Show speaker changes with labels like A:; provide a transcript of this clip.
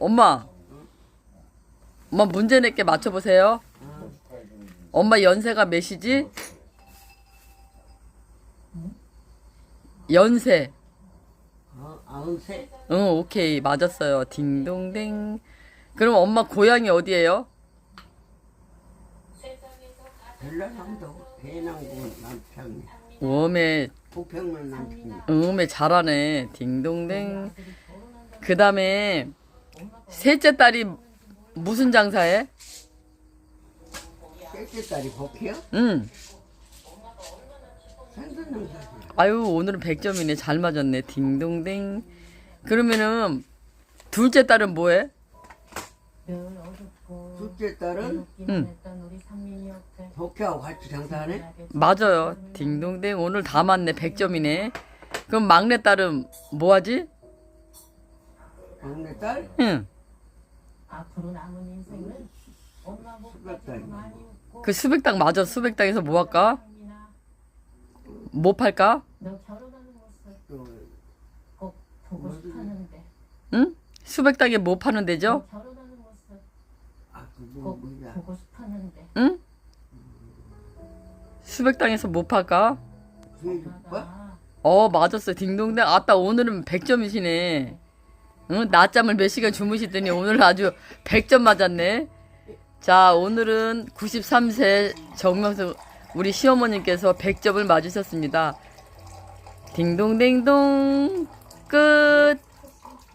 A: 엄마. 엄마 문제 낼게 맞춰보세요. 엄마 연세가 몇이지? 연세.
B: 어?
A: 응, 오케이. 맞았어요. 딩동댕. 그럼 엄마 고향이 어디예요?
B: 전라남도 해남군 남평
A: 웜에,
B: 부평면 남평
A: 음에 잘하네. 딩동댕. 그 다음에, 셋째 딸이 무슨 장사해?
B: 셋째 딸이 복희요?
A: 응. 아유, 오늘은 100점이네. 잘 맞았네. 딩동댕. 그러면은, 둘째 딸은 뭐해?
B: 둘째 딸은
A: 응.
B: 복희하고 같이 장사하네?
A: 맞아요. 딩동댕. 오늘 다 맞네. 100점이네. 그럼 막내 딸은 뭐 하지?
B: 막내 딸?
A: 응.
C: 앞으로 남은 인생은 엄마 목까지 많이 웃고
A: 그 수백당 맞아. 수백당에서 뭐 할까? 뭐 팔까?
C: 너 결혼하는 모습
B: 또
C: 꼭 보고 싶었는데
A: 응? 수백당에 뭐 파는 데죠?
C: 너 결혼하는 모습
B: 아, 그거
C: 꼭
B: 뭐야
C: 보고 싶었는데
A: 응? 수백당에서 뭐 팔까?
B: 수혜주빠?
C: 아,
A: 어, 맞았어. 딩동댕. 아따, 오늘은 100점이시네. 응? 낮잠을 몇 시간 주무시더니 오늘 아주 100점 맞았네. 자, 오늘은 93세 정명수 우리 시어머님께서 100점을 맞으셨습니다. 딩동댕동 끝.